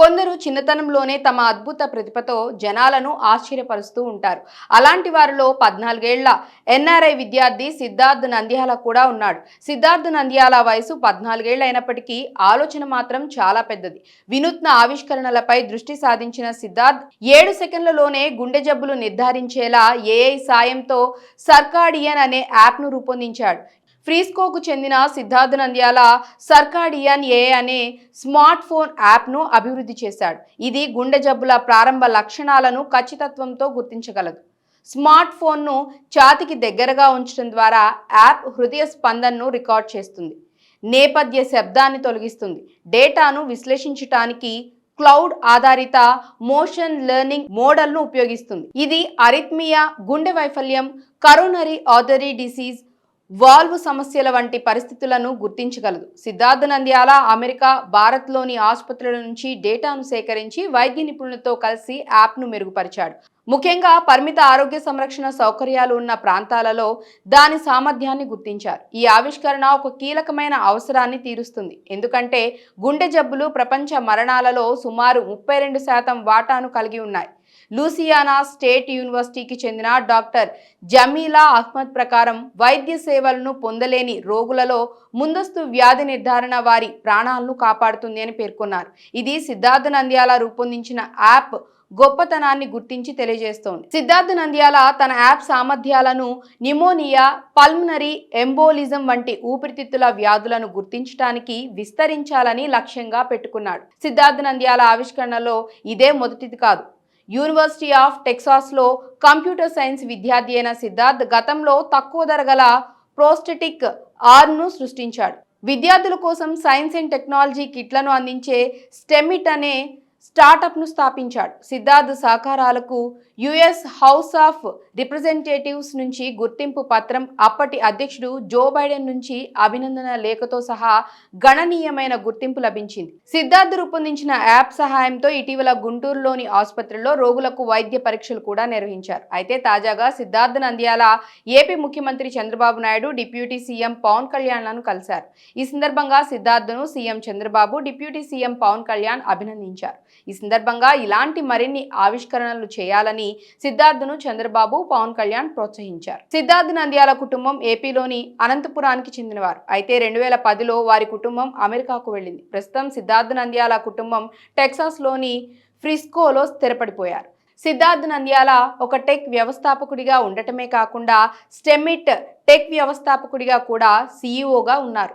కొందరు చిన్నతనంలోనే తమ అద్భుత ప్రతిభతో జనాలను ఆశ్చర్యపరుస్తూ ఉంటారు. అలాంటి వారిలో పద్నాలుగేళ్ళ ఎన్ఆర్ఐ విద్యార్థి సిద్ధార్థ్ నంద్యాల కూడా ఉన్నాడు. సిద్ధార్థ్ నంద్యాల వయసు పద్నాలుగేళ్ళ అయినప్పటికీ ఆలోచన మాత్రం చాలా పెద్దది. వినూత్న ఆవిష్కరణలపై దృష్టి సాధించిన సిద్ధార్థ్ ఏడు సెకండ్లలోనే గుండె జబ్బులు నిర్ధారించేలా ఏఐ సాయంతో సర్కాడియన్ అనే యాప్ను రూపొందించాడు. ఫ్రీస్కోకు చెందిన సిద్ధార్థ నంద్యాల సర్కాడియన్ ఏ అనే స్మార్ట్ ఫోన్ యాప్ను అభివృద్ధి చేశాడు. ఇది గుండె జబ్బుల ప్రారంభ లక్షణాలను ఖచ్చితత్వంతో గుర్తించగలదు. స్మార్ట్ ఫోన్ను ఛాతికి దగ్గరగా ఉంచడం ద్వారా యాప్ హృదయ స్పందనను రికార్డ్ చేస్తుంది. నేపథ్య శబ్దాన్ని తొలగిస్తుంది. డేటాను విశ్లేషించటానికి క్లౌడ్ ఆధారిత మోషన్ లెర్నింగ్ మోడల్ను ఉపయోగిస్తుంది. ఇది అరిత్మియా గుండె వైఫల్యం కరోనరీ ఆథరీ డిసీజ్ వాల్వ్ సమస్యల వంటి పరిస్థితులను గుర్తించగలదు. సిద్ధార్థ నంద్యాల అమెరికా భారత్లోని ఆసుపత్రుల నుంచి డేటాను సేకరించి వైద్య నిపుణులతో కలిసి యాప్ను మెరుగుపరిచాడు. ముఖ్యంగా పరిమిత ఆరోగ్య సంరక్షణ సౌకర్యాలు ఉన్న ప్రాంతాలలో దాని సామర్థ్యాన్ని గుర్తించారు. ఈ ఆవిష్కరణ ఒక కీలకమైన అవసరాన్ని తీరుస్తుంది. ఎందుకంటే గుండె జబ్బులు ప్రపంచ మరణాలలో సుమారు ముప్పై రెండు శాతం వాటాను కలిగి ఉన్నాయి. లూసియానా స్టేట్ యూనివర్సిటీకి చెందిన డాక్టర్ జమీలా అహ్మద్ ప్రకారం వైద్య సేవలను పొందలేని రోగులలో ముందస్తు వ్యాధి నిర్ధారణ వారి ప్రాణాలను కాపాడుతుంది అని పేర్కొన్నారు. ఇది సిద్ధార్థ నంద్యాల రూపొందించిన యాప్ గొప్పతనాన్ని గుర్తించి తెలియజేస్తోంది. సిద్ధార్థ నంద్యాల తన యాప్ సామర్థ్యాలను నిమోనియా పల్మనరీ ఎంబోలిజం వంటి ఊపిరితిత్తుల వ్యాధులను గుర్తించడానికి విస్తరించాలని లక్ష్యంగా పెట్టుకున్నాడు. సిద్ధార్థ నంద్యాల ఆవిష్కరణలో ఇదే మొదటిది కాదు. యూనివర్సిటీ ఆఫ్ టెక్సాస్లో కంప్యూటర్ సైన్స్ విద్యార్థి అయిన సిద్ధార్థ్ గతంలో తక్కువ ధర గల ప్రోస్టెటిక్ ఆర్ను సృష్టించాడు. విద్యార్థుల కోసం సైన్స్ అండ్ టెక్నాలజీ కిట్లను అందించే స్టెమిట్ అనే స్టార్టప్ను స్థాపించాడు. సిద్ధార్థ్ సహకారాలకు యుఎస్ హౌస్ ఆఫ్ రిప్రజెంటేటివ్స్ నుంచి గుర్తింపు పత్రం అప్పటి అధ్యక్షుడు జో బైడెన్ నుంచి అభినందన లేఖతో సహా గణనీయమైన గుర్తింపు లభించింది. సిద్ధార్థ్ రూపొందించిన యాప్ సహాయంతో ఇటీవల గుంటూరులోని ఆసుపత్రిలో రోగులకు వైద్య పరీక్షలు కూడా నిర్వహించారు. అయితే తాజాగా సిద్ధార్థ నంద్యాల ఏపీ ముఖ్యమంత్రి చంద్రబాబు నాయుడు డిప్యూటీ సీఎం పవన్ కళ్యాణ్లను కలిశారు. ఈ సందర్భంగా సిద్ధార్థను CM Chandrababu deputy CM Pawan Kalyan అభినందించారు. ఈ సందర్భంగా ఇలాంటి మరిన్ని ఆవిష్కరణలు చేయాలని సిద్ధార్థను చంద్రబాబు పవన్ కళ్యాణ్ ప్రోత్సహించారు. సిద్ధార్థ్ నంద్యాల కుటుంబం ఏపీలోని అనంతపురానికి చెందినవారు. అయితే రెండు వేల పదిలో వారి కుటుంబం అమెరికాకు వెళ్ళింది. ప్రస్తుతం సిద్ధార్థ్ నంద్యాల కుటుంబం టెక్సాస్లోని ఫ్రిస్కోలో స్థిరపడిపోయారు. సిద్ధార్థ్ నంద్యాల ఒక టెక్ వ్యవస్థాపకుడిగా ఉండటమే కాకుండా స్టెమిట్ టెక్ వ్యవస్థాపకుడిగా కూడా సీఈఓగా ఉన్నారు.